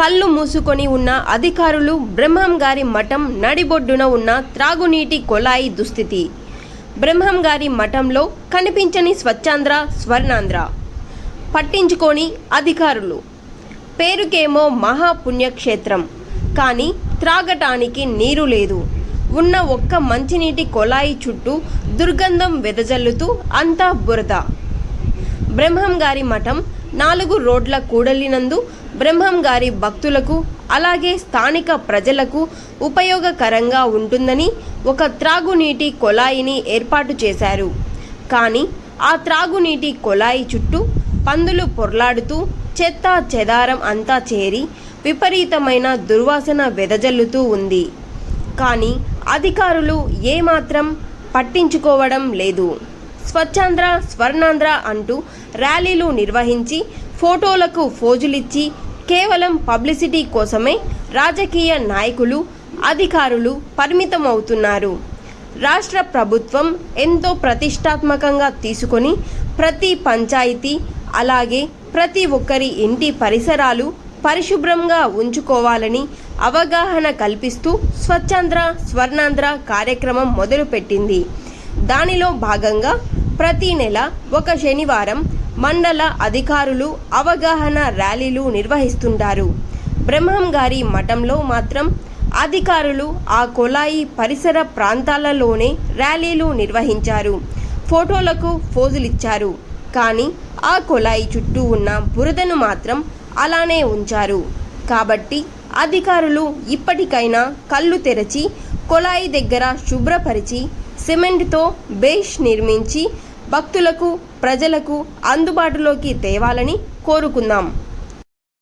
కళ్ళు మూసుకొని ఉన్న అధికారులు బ్రహ్మం గారి మఠం నడిబొడ్డున ఉన్న త్రాగునీటి కొలాయి దుస్థితి. బ్రహ్మం గారి మఠంలో కనిపించని స్వచ్ఛాంధ్ర స్వర్ణాంధ్ర. పట్టించుకొని అధికారులు. పేరుకేమో మహాపుణ్యక్షేత్రం. కానీ త్రాగటానికి నీరు లేదు. ఉన్న ఒక్క మంచినీటి కొలాయి చుట్టూ దుర్గంధం వెదజల్లుతూ అంతా బురద. బ్రహ్మం గారి మఠం నాలుగు రోడ్ల కూడలినందు బ్రహ్మం గారి భక్తులకు అలాగే స్థానిక ప్రజలకు ఉపయోగకరంగా ఉంటుందని ఒక త్రాగునీటి కొలాయిని ఏర్పాటు చేశారు. కానీ ఆ త్రాగునీటి కొలాయి చుట్టూ పందులు పొర్లాడుతూ చెత్త చెదారం అంతా చేరి విపరీతమైన దుర్వాసన వెదజల్లుతూ ఉంది. కానీ అధికారులు ఏమాత్రం పట్టించుకోవడం లేదు. స్వచ్ఛాంధ్ర స్వర్ణాంధ్ర అంటూ ర్యాలీలు నిర్వహించి ఫోటోలకు ఫోజులిచ్చి కేవలం పబ్లిసిటీ కోసమే రాజకీయ నాయకులు అధికారులు పరిమితమవుతున్నారు. రాష్ట్ర ప్రభుత్వం ఎంతో ప్రతిష్టాత్మకంగా తీసుకొని ప్రతి పంచాయతీ అలాగే ప్రతి ఒక్కరి ఇంటి పరిసరాలు పరిశుభ్రంగా ఉంచుకోవాలని అవగాహన కల్పిస్తూ స్వచ్ఛాంధ్ర స్వర్ణాంధ్ర కార్యక్రమం మొదలుపెట్టింది. దానిలో భాగంగా ప్రతి నెల ఒక శనివారం మండల అధికారులు అవగాహన ర్యాలీలు నిర్వహిస్తుంటారు. బ్రహ్మం గారి మఠంలో మాత్రం అధికారులు ఆ కొలాయి పరిసర ప్రాంతాలలోనే ర్యాలీలు నిర్వహించారు. ఫోటోలకు ఫోజులిచ్చారు. కానీ ఆ కొలాయి చుట్టూ ఉన్న బురదను మాత్రం అలానే ఉంచారు. కాబట్టి అధికారులు ఇప్పటికైనా కళ్ళు తెరచి కొలాయి దగ్గర శుభ్రపరిచి సిమెంట్తో బేష్ నిర్మించి భక్తులకు ప్రజలకు అందుబాటులోకి తేవాలని కోరుకుందాం.